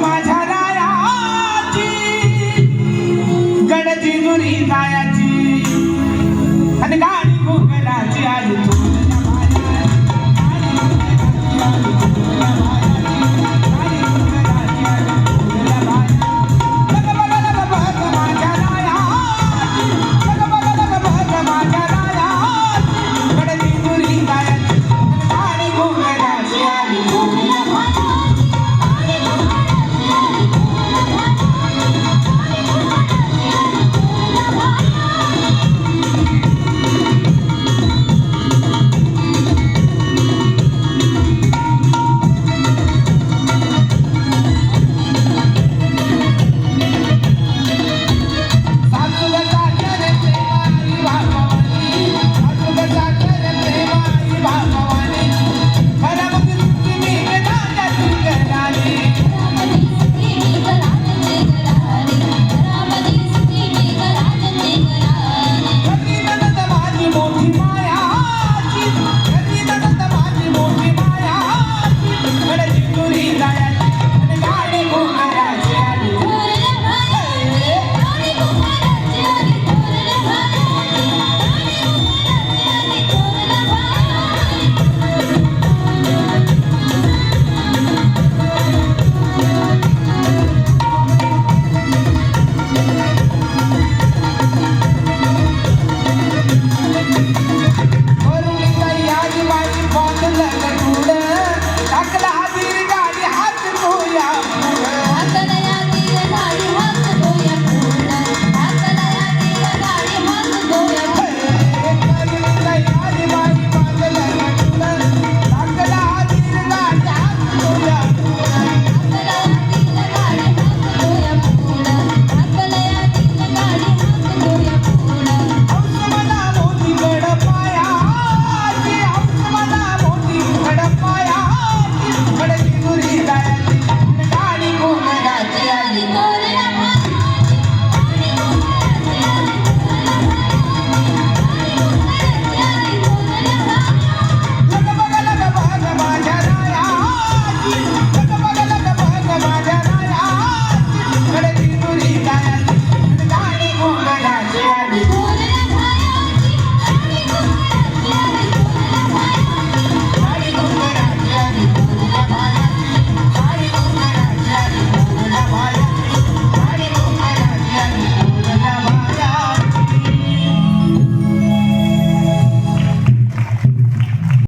माझ्या रायाची गडची दुरी जायाची. आणि काय